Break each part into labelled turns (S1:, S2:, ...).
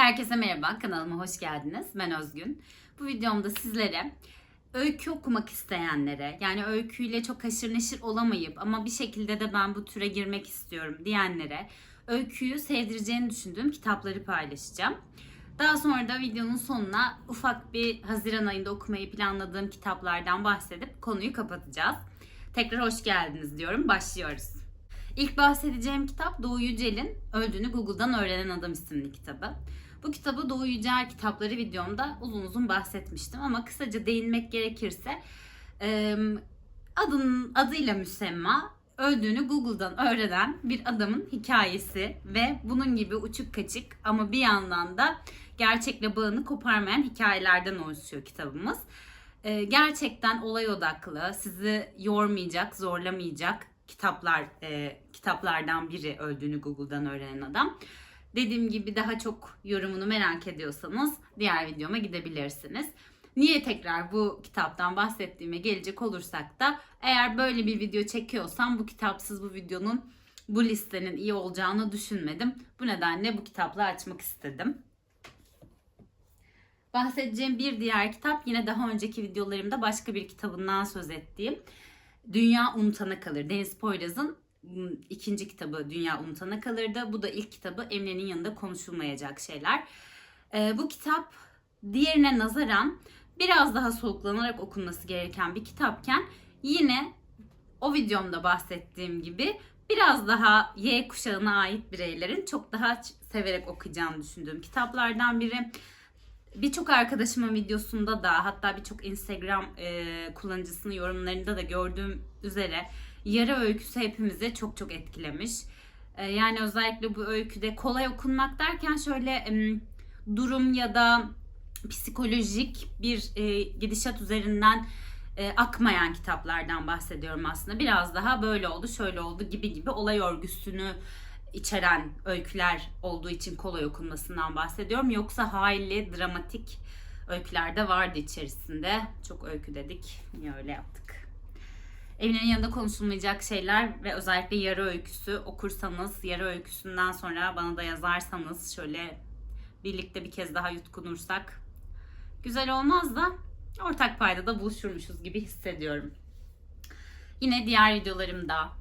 S1: Herkese merhaba, kanalıma hoş geldiniz. Ben Özgün. Bu videomda sizlere öykü okumak isteyenlere, yani öyküyle çok haşır neşir olamayıp ama bir şekilde de ben bu türe girmek istiyorum diyenlere öyküyü sevdireceğini düşündüğüm kitapları paylaşacağım. Daha sonra da videonun sonuna ufak bir Haziran ayında okumayı planladığım kitaplardan bahsedip konuyu kapatacağız. Tekrar hoş geldiniz diyorum. Başlıyoruz. İlk bahsedeceğim kitap Doğu Yücel'in Öldüğünü Google'dan Öğrenen Adam isimli kitabı. Bu kitabı Doğu Yücel kitapları videomda uzun uzun bahsetmiştim ama kısaca değinmek gerekirse adının adıyla müsemma öldüğünü Google'dan öğrenen bir adamın hikayesi ve bunun gibi uçuk kaçık ama bir yandan da gerçekle bağını koparmayan hikayelerden oluşuyor kitabımız. Gerçekten olay odaklı, sizi yormayacak, zorlamayacak kitaplar e, kitaplardan biri öldüğünü Google'dan öğrenen adam. Dediğim gibi daha çok yorumunu merak ediyorsanız diğer videoma gidebilirsiniz. Niye tekrar bu kitaptan bahsettiğime gelecek olursak da eğer böyle bir video çekiyorsam bu kitapsız bu videonun bu listenin iyi olacağını düşünmedim. Bu nedenle bu kitapla açmak istedim. Bahsedeceğim bir diğer kitap yine daha önceki videolarımda başka bir kitabından söz ettiğim Dünya Unutana Kalır. Deniz Poyraz'ın ikinci kitabı Dünya Unutana Kalır'da. Bu da ilk kitabı Emre'nin yanında konuşulmayacak şeyler. Ee, bu kitap diğerine nazaran biraz daha soluklanarak okunması gereken bir kitapken yine o videomda bahsettiğim gibi biraz daha Y kuşağına ait bireylerin çok daha severek okuyacağını düşündüğüm kitaplardan biri. Birçok arkadaşımın videosunda da hatta birçok Instagram e, kullanıcısının yorumlarında da gördüğüm üzere yara öyküsü hepimizi çok çok etkilemiş. E, yani özellikle bu öyküde kolay okunmak derken şöyle durum ya da psikolojik bir e, gidişat üzerinden e, akmayan kitaplardan bahsediyorum aslında. Biraz daha böyle oldu, şöyle oldu gibi gibi olay örgüsünü içeren öyküler olduğu için kolay okunmasından bahsediyorum. Yoksa hayli dramatik öyküler de vardı içerisinde. Çok öykü dedik. Niye öyle yaptık? Evinin yanında konuşulmayacak şeyler ve özellikle yarı öyküsü okursanız, yarı öyküsünden sonra bana da yazarsanız şöyle birlikte bir kez daha yutkunursak güzel olmaz da ortak paydada buluşurmuşuz gibi hissediyorum. Yine diğer videolarımda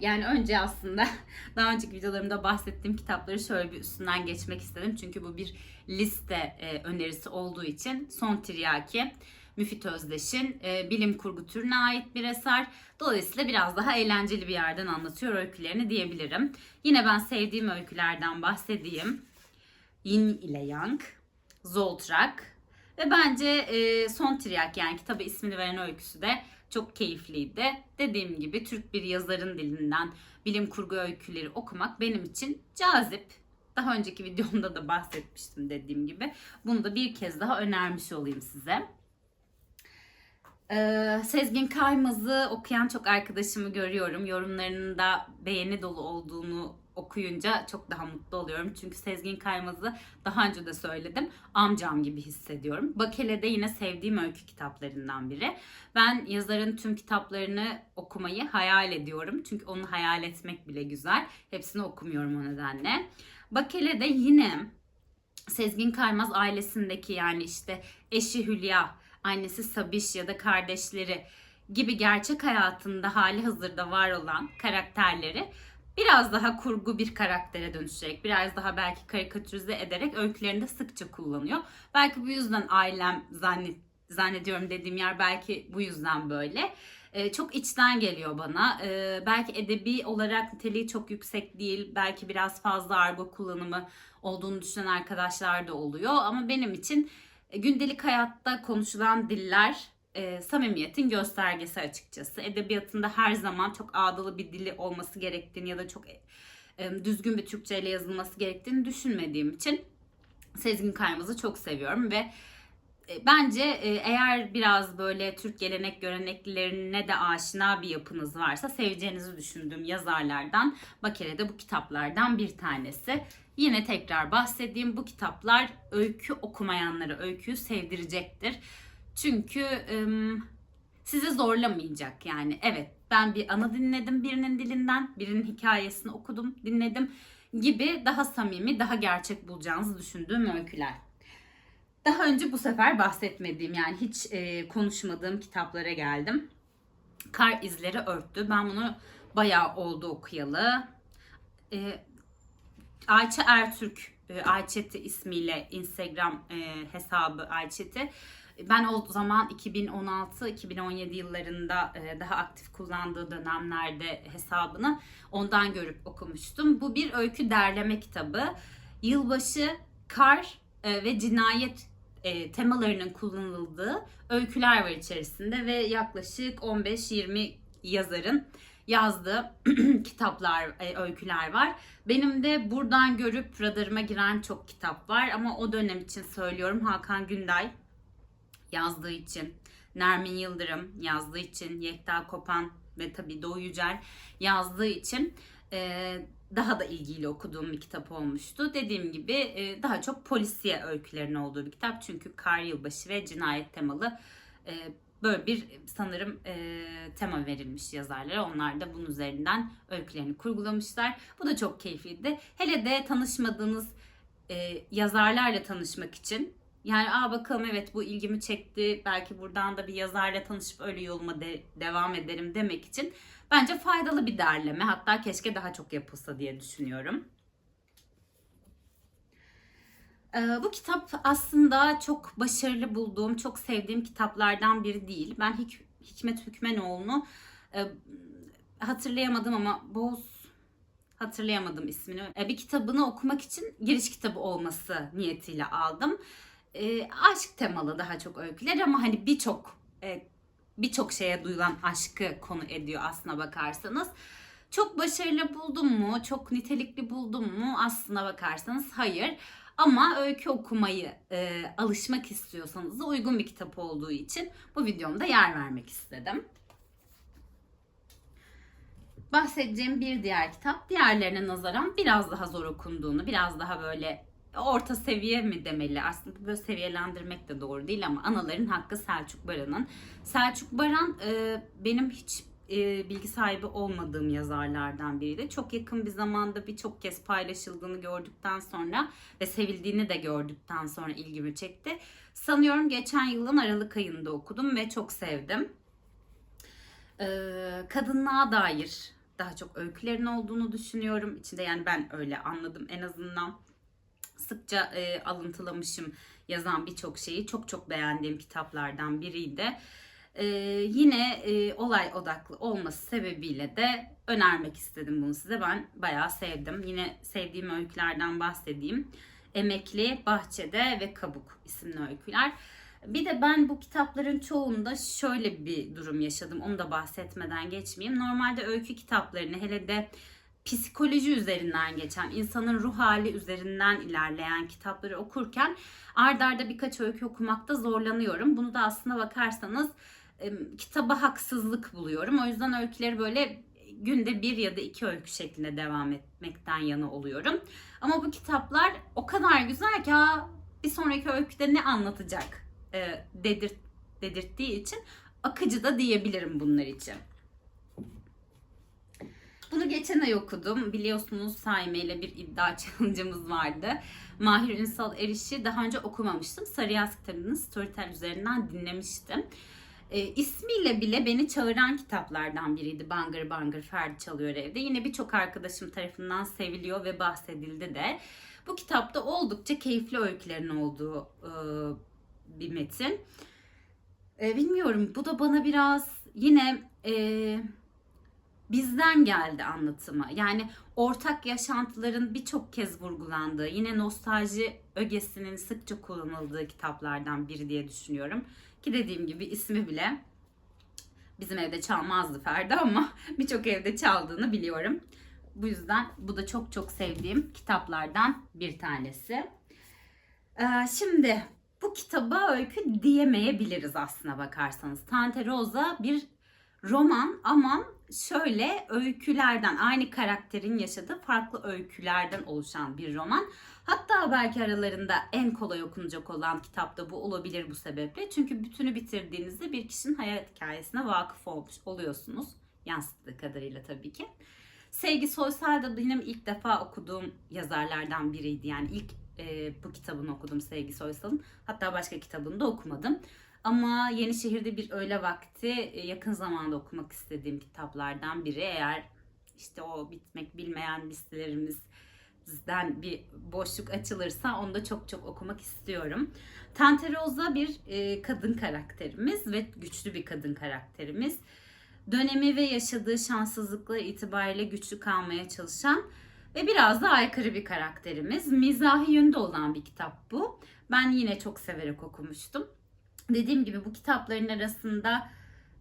S1: yani önce aslında daha önceki videolarımda bahsettiğim kitapları şöyle bir üstünden geçmek istedim. Çünkü bu bir liste e, önerisi olduğu için Son Tiryaki Müfit Özdeş'in e, bilim kurgu türüne ait bir eser. Dolayısıyla biraz daha eğlenceli bir yerden anlatıyor öykülerini diyebilirim. Yine ben sevdiğim öykülerden bahsedeyim. Yin ile Yang, Zoltrak ve bence e, Son Tiryak yani kitabı ismini veren öyküsü de çok keyifliydi. Dediğim gibi Türk bir yazarın dilinden bilim kurgu öyküleri okumak benim için cazip. Daha önceki videomda da bahsetmiştim dediğim gibi. Bunu da bir kez daha önermiş olayım size. Sezgin Kaymaz'ı okuyan çok arkadaşımı görüyorum. Yorumlarının da beğeni dolu olduğunu okuyunca çok daha mutlu oluyorum. Çünkü Sezgin Kaymaz'ı daha önce de söyledim. Amcam gibi hissediyorum. Bakele de yine sevdiğim öykü kitaplarından biri. Ben yazarın tüm kitaplarını okumayı hayal ediyorum. Çünkü onu hayal etmek bile güzel. Hepsini okumuyorum o nedenle. Bakele de yine Sezgin Kaymaz ailesindeki yani işte eşi Hülya, annesi Sabiş ya da kardeşleri gibi gerçek hayatında hali hazırda var olan karakterleri biraz daha kurgu bir karaktere dönüşerek, biraz daha belki karikatürize ederek öykülerinde sıkça kullanıyor. Belki bu yüzden ailem zannet, zannediyorum dediğim yer belki bu yüzden böyle. Ee, çok içten geliyor bana. Ee, belki edebi olarak niteliği çok yüksek değil. Belki biraz fazla argo kullanımı olduğunu düşünen arkadaşlar da oluyor. Ama benim için gündelik hayatta konuşulan diller e, samimiyetin göstergesi açıkçası. Edebiyatında her zaman çok ağdalı bir dili olması gerektiğini ya da çok e, e, düzgün bir Türkçe ile yazılması gerektiğini düşünmediğim için Sezgin Kaymaz'ı çok seviyorum ve e, bence e, eğer biraz böyle Türk gelenek göreneklerine de aşina bir yapınız varsa seveceğinizi düşündüğüm yazarlardan Bakere'de bu kitaplardan bir tanesi. Yine tekrar bahsettiğim bu kitaplar öykü okumayanlara öyküyü sevdirecektir. Çünkü ım, sizi zorlamayacak yani. Evet ben bir ana dinledim birinin dilinden, birinin hikayesini okudum, dinledim. gibi daha samimi, daha gerçek bulacağınızı düşündüğüm öyküler. Daha önce bu sefer bahsetmediğim yani hiç e, konuşmadığım kitaplara geldim. Kar izleri örttü. Ben bunu bayağı oldu okuyalı. E, Ayça Ertürk, e, ismiyle Instagram e, hesabı Ayçeti. Ben o zaman 2016-2017 yıllarında e, daha aktif kullandığı dönemlerde hesabını ondan görüp okumuştum. Bu bir öykü derleme kitabı. Yılbaşı, kar e, ve cinayet temalarının kullanıldığı öyküler var içerisinde ve yaklaşık 15-20 yazarın yazdığı kitaplar, e, öyküler var. Benim de buradan görüp radarıma giren çok kitap var ama o dönem için söylüyorum Hakan Günday yazdığı için, Nermin Yıldırım yazdığı için, Yekta Kopan ve tabii Doğu Yücel yazdığı için e, daha da ilgiyle okuduğum bir kitap olmuştu. Dediğim gibi e, daha çok polisiye öykülerin olduğu bir kitap. Çünkü kar yılbaşı ve cinayet temalı böyle bir sanırım e, tema verilmiş yazarlara. Onlar da bunun üzerinden öykülerini kurgulamışlar. Bu da çok keyifliydi. Hele de tanışmadığınız e, yazarlarla tanışmak için yani aa bakalım evet bu ilgimi çekti. Belki buradan da bir yazarla tanışıp öyle yoluma de, devam ederim demek için bence faydalı bir derleme. Hatta keşke daha çok yapılsa diye düşünüyorum. Ee, bu kitap aslında çok başarılı bulduğum, çok sevdiğim kitaplardan biri değil. Ben Hik- Hikmet Hükmenoğlu'nu e, hatırlayamadım ama Boz hatırlayamadım ismini. E, bir kitabını okumak için giriş kitabı olması niyetiyle aldım. E, aşk temalı daha çok öyküler ama hani birçok birçok şeye duyulan aşkı konu ediyor aslına bakarsanız. Çok başarılı buldum mu? Çok nitelikli buldum mu? Aslına bakarsanız hayır. Ama öykü okumayı e, alışmak istiyorsanız da uygun bir kitap olduğu için bu videomda yer vermek istedim. Bahsedeceğim bir diğer kitap diğerlerine nazaran biraz daha zor okunduğunu, biraz daha böyle orta seviye mi demeli aslında böyle seviyelendirmek de doğru değil ama Anaların Hakkı Selçuk Baran'ın. Selçuk Baran e, benim hiç e, bilgi sahibi olmadığım yazarlardan biriydi. Çok yakın bir zamanda birçok kez paylaşıldığını gördükten sonra ve sevildiğini de gördükten sonra ilgimi çekti. Sanıyorum geçen yılın Aralık ayında okudum ve çok sevdim. E, kadınlığa dair daha çok öykülerin olduğunu düşünüyorum. İçinde yani ben öyle anladım en azından sıkça e, alıntılamışım yazan birçok şeyi. Çok çok beğendiğim kitaplardan biriydi. E, yine e, olay odaklı olması sebebiyle de önermek istedim bunu size. Ben bayağı sevdim. Yine sevdiğim öykülerden bahsedeyim. Emekli, Bahçede ve Kabuk isimli öyküler. Bir de ben bu kitapların çoğunda şöyle bir durum yaşadım. Onu da bahsetmeden geçmeyeyim. Normalde öykü kitaplarını hele de psikoloji üzerinden geçen, insanın ruh hali üzerinden ilerleyen kitapları okurken ard arda birkaç öykü okumakta zorlanıyorum. Bunu da aslına bakarsanız kitaba haksızlık buluyorum. O yüzden öyküleri böyle günde bir ya da iki öykü şeklinde devam etmekten yana oluyorum. Ama bu kitaplar o kadar güzel ki ha, bir sonraki öyküde ne anlatacak e, dedirt, dedirttiği için akıcı da diyebilirim bunlar için. Bunu geçen ay okudum. Biliyorsunuz Saime ile bir iddia challenge'ımız vardı. Mahir Ünsal Eriş'i daha önce okumamıştım. Sarı Yaz kitabını Storytel üzerinden dinlemiştim. E, ismiyle bile beni çağıran kitaplardan biriydi. Bangır Bangır Ferdi Çalıyor Evde. Yine birçok arkadaşım tarafından seviliyor ve bahsedildi de. Bu kitapta oldukça keyifli öykülerin olduğu e, bir metin. E, bilmiyorum bu da bana biraz yine... E, bizden geldi anlatımı. Yani ortak yaşantıların birçok kez vurgulandığı, yine nostalji ögesinin sıkça kullanıldığı kitaplardan biri diye düşünüyorum. Ki dediğim gibi ismi bile bizim evde çalmazdı Ferdi ama birçok evde çaldığını biliyorum. Bu yüzden bu da çok çok sevdiğim kitaplardan bir tanesi. Ee, şimdi bu kitaba öykü diyemeyebiliriz aslına bakarsanız. Tante Rosa bir roman ama şöyle öykülerden aynı karakterin yaşadığı farklı öykülerden oluşan bir roman. Hatta belki aralarında en kolay okunacak olan kitap da bu olabilir bu sebeple. Çünkü bütünü bitirdiğinizde bir kişinin hayat hikayesine vakıf olmuş oluyorsunuz. Yansıttığı kadarıyla tabii ki. Sevgi Soysal da benim ilk defa okuduğum yazarlardan biriydi. Yani ilk e, bu kitabını okudum Sevgi Soysal'ın. Hatta başka kitabını da okumadım. Ama Yenişehir'de bir öğle vakti e, yakın zamanda okumak istediğim kitaplardan biri. Eğer işte o bitmek bilmeyen listelerimizden bir boşluk açılırsa onu da çok çok okumak istiyorum. Tante Rosa bir e, kadın karakterimiz ve güçlü bir kadın karakterimiz. Dönemi ve yaşadığı şanssızlıkla itibariyle güçlü kalmaya çalışan ve biraz da aykırı bir karakterimiz. Mizahi yönde olan bir kitap bu. Ben yine çok severek okumuştum. Dediğim gibi bu kitapların arasında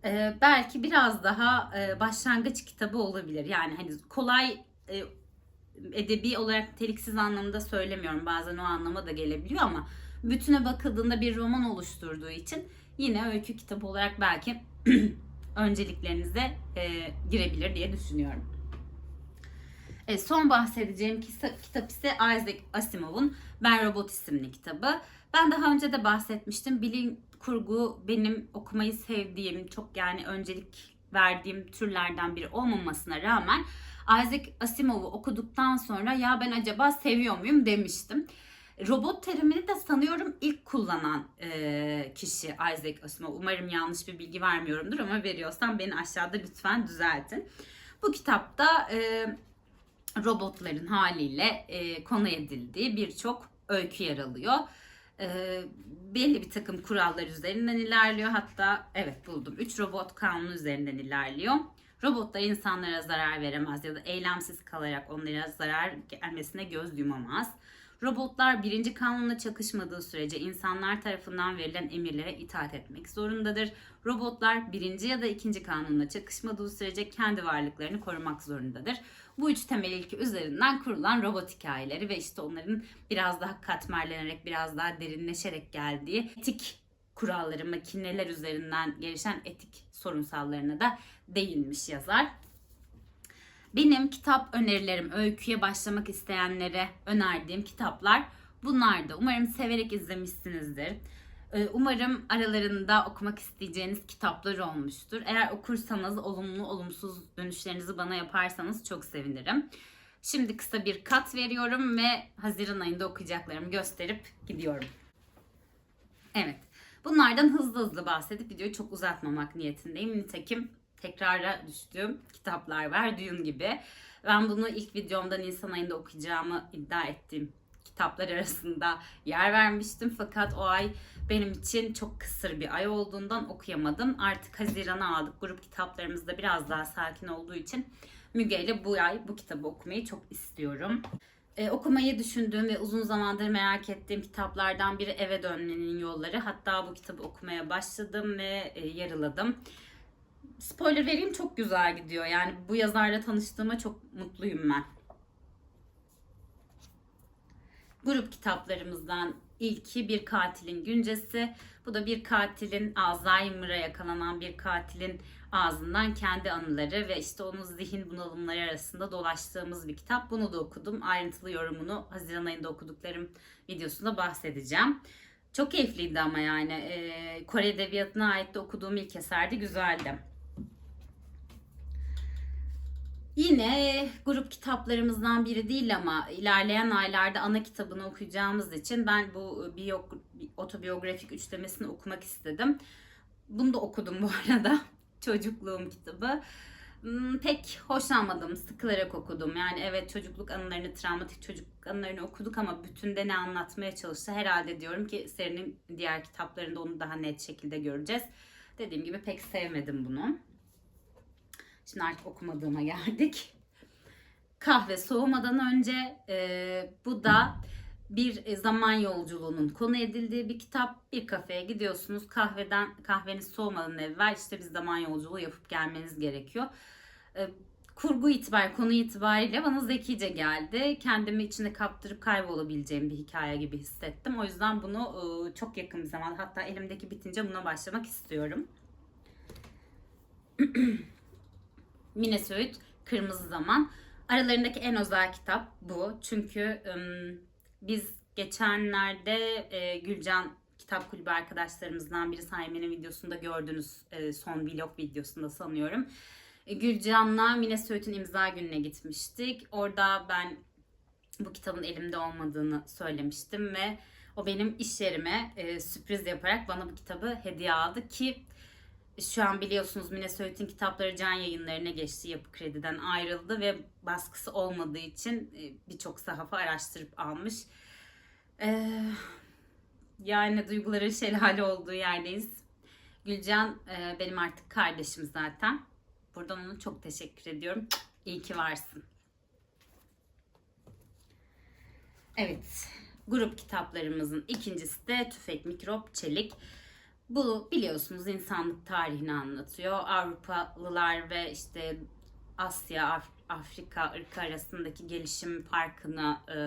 S1: e, belki biraz daha e, başlangıç kitabı olabilir. Yani hani kolay e, edebi olarak niteliksiz anlamda söylemiyorum. Bazen o anlama da gelebiliyor ama bütüne bakıldığında bir roman oluşturduğu için yine öykü kitabı olarak belki önceliklerinize e, girebilir diye düşünüyorum. E, son bahsedeceğim kitap, ise Isaac Asimov'un Ben Robot isimli kitabı. Ben daha önce de bahsetmiştim. Bilim kurgu benim okumayı sevdiğim, çok yani öncelik verdiğim türlerden biri olmamasına rağmen Isaac Asimov'u okuduktan sonra ya ben acaba seviyor muyum demiştim. Robot terimini de sanıyorum ilk kullanan e, kişi Isaac Asimov. Umarım yanlış bir bilgi vermiyorumdur ama veriyorsam beni aşağıda lütfen düzeltin. Bu kitapta e, robotların haliyle e, konu edildiği birçok öykü yer alıyor. E, belli bir takım kurallar üzerinden ilerliyor. Hatta evet buldum. 3 robot kanunu üzerinden ilerliyor. Robotlar insanlara zarar veremez ya da eylemsiz kalarak onlara zarar gelmesine göz yumamaz. Robotlar birinci kanunla çakışmadığı sürece insanlar tarafından verilen emirlere itaat etmek zorundadır. Robotlar birinci ya da ikinci kanunla çakışmadığı sürece kendi varlıklarını korumak zorundadır. Bu üç temel ilki üzerinden kurulan robot hikayeleri ve işte onların biraz daha katmerlenerek, biraz daha derinleşerek geldiği etik kuralları, makineler üzerinden gelişen etik sorunsallarına da değinmiş yazar. Benim kitap önerilerim, öyküye başlamak isteyenlere önerdiğim kitaplar bunlardı. Umarım severek izlemişsinizdir. Ee, umarım aralarında okumak isteyeceğiniz kitaplar olmuştur. Eğer okursanız olumlu olumsuz dönüşlerinizi bana yaparsanız çok sevinirim. Şimdi kısa bir kat veriyorum ve Haziran ayında okuyacaklarımı gösterip gidiyorum. Evet. Bunlardan hızlı hızlı bahsedip videoyu çok uzatmamak niyetindeyim. Nitekim tekrara düştüğüm kitaplar var. Dune gibi. Ben bunu ilk videomda Nisan ayında okuyacağımı iddia ettiğim kitaplar arasında yer vermiştim. Fakat o ay benim için çok kısır bir ay olduğundan okuyamadım. Artık Haziran'a aldık. Grup kitaplarımız da biraz daha sakin olduğu için Müge ile bu ay bu kitabı okumayı çok istiyorum. Ee, okumayı düşündüğüm ve uzun zamandır merak ettiğim kitaplardan biri Eve Dönmenin Yolları. Hatta bu kitabı okumaya başladım ve e, yarıladım spoiler vereyim çok güzel gidiyor. Yani bu yazarla tanıştığıma çok mutluyum ben. Grup kitaplarımızdan ilki Bir Katilin Güncesi. Bu da bir katilin Alzheimer'a yakalanan bir katilin ağzından kendi anıları ve işte onun zihin bunalımları arasında dolaştığımız bir kitap. Bunu da okudum. Ayrıntılı yorumunu Haziran ayında okuduklarım videosunda bahsedeceğim. Çok keyifliydi ama yani. Ee, Kore Edebiyatı'na ait de okuduğum ilk eserdi. Güzeldi. Yine grup kitaplarımızdan biri değil ama ilerleyen aylarda ana kitabını okuyacağımız için ben bu biyog otobiyografik üçlemesini okumak istedim. Bunu da okudum bu arada. Çocukluğum kitabı. Hmm, pek hoşlanmadım, sıkılarak okudum. Yani evet çocukluk anılarını, travmatik çocukluk anılarını okuduk ama bütünde ne anlatmaya çalıştı. Herhalde diyorum ki serinin diğer kitaplarında onu daha net şekilde göreceğiz. Dediğim gibi pek sevmedim bunu. Şimdi artık okumadığıma geldik. Kahve soğumadan önce e, bu da bir zaman yolculuğunun konu edildiği bir kitap. Bir kafeye gidiyorsunuz. Kahveden kahveniz soğumadan evvel işte bir zaman yolculuğu yapıp gelmeniz gerekiyor. E, kurgu itibar, konu itibariyle bana zekice geldi. Kendimi içinde kaptırıp kaybolabileceğim bir hikaye gibi hissettim. O yüzden bunu e, çok yakın bir zaman hatta elimdeki bitince buna başlamak istiyorum. Mine Söğüt, Kırmızı Zaman. Aralarındaki en özel kitap bu. Çünkü ım, biz geçenlerde e, Gülcan Kitap Kulübü arkadaşlarımızdan biri Saymen'in videosunda gördünüz e, son vlog videosunda sanıyorum. E, Gülcan'la Mine Söğüt'ün imza gününe gitmiştik. Orada ben bu kitabın elimde olmadığını söylemiştim ve o benim iş yerime e, sürpriz yaparak bana bu kitabı hediye aldı ki şu an biliyorsunuz Mine Söğüt'ün kitapları can yayınlarına geçti. Yapı Kredi'den ayrıldı ve baskısı olmadığı için e, birçok sahafa araştırıp almış. Ee, yani duyguların şelale olduğu yerdeyiz. Gülcan e, benim artık kardeşim zaten. Buradan ona çok teşekkür ediyorum. İyi ki varsın. Evet, grup kitaplarımızın ikincisi de Tüfek, Mikrop, Çelik. Bu biliyorsunuz insanlık tarihini anlatıyor. Avrupalılar ve işte Asya, Af- Afrika ırkı arasındaki gelişim farkını e,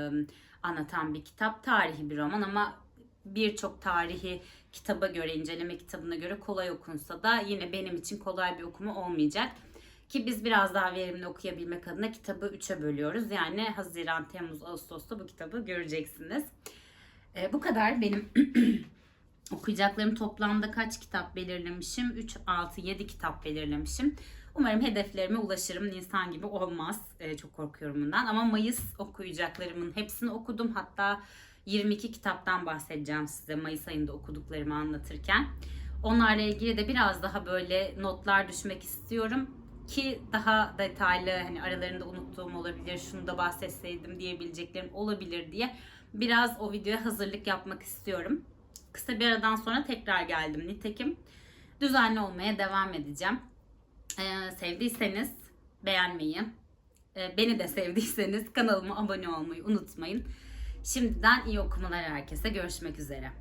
S1: anlatan bir kitap. Tarihi bir roman ama birçok tarihi kitaba göre, inceleme kitabına göre kolay okunsa da yine benim için kolay bir okuma olmayacak. Ki biz biraz daha verimli okuyabilmek adına kitabı 3'e bölüyoruz. Yani Haziran, Temmuz, Ağustos'ta bu kitabı göreceksiniz. E, bu kadar benim okuyacaklarım toplamda kaç kitap belirlemişim? 3, 6, 7 kitap belirlemişim. Umarım hedeflerime ulaşırım. Nisan gibi olmaz. E, çok korkuyorum bundan. Ama Mayıs okuyacaklarımın hepsini okudum. Hatta 22 kitaptan bahsedeceğim size Mayıs ayında okuduklarımı anlatırken. Onlarla ilgili de biraz daha böyle notlar düşmek istiyorum ki daha detaylı hani aralarında unuttuğum olabilir, şunu da bahsetseydim diyebileceklerim olabilir diye biraz o videoya hazırlık yapmak istiyorum. Kısa bir aradan sonra tekrar geldim. Nitekim düzenli olmaya devam edeceğim. Ee, sevdiyseniz beğenmeyi, e, beni de sevdiyseniz kanalıma abone olmayı unutmayın. Şimdiden iyi okumalar herkese. Görüşmek üzere.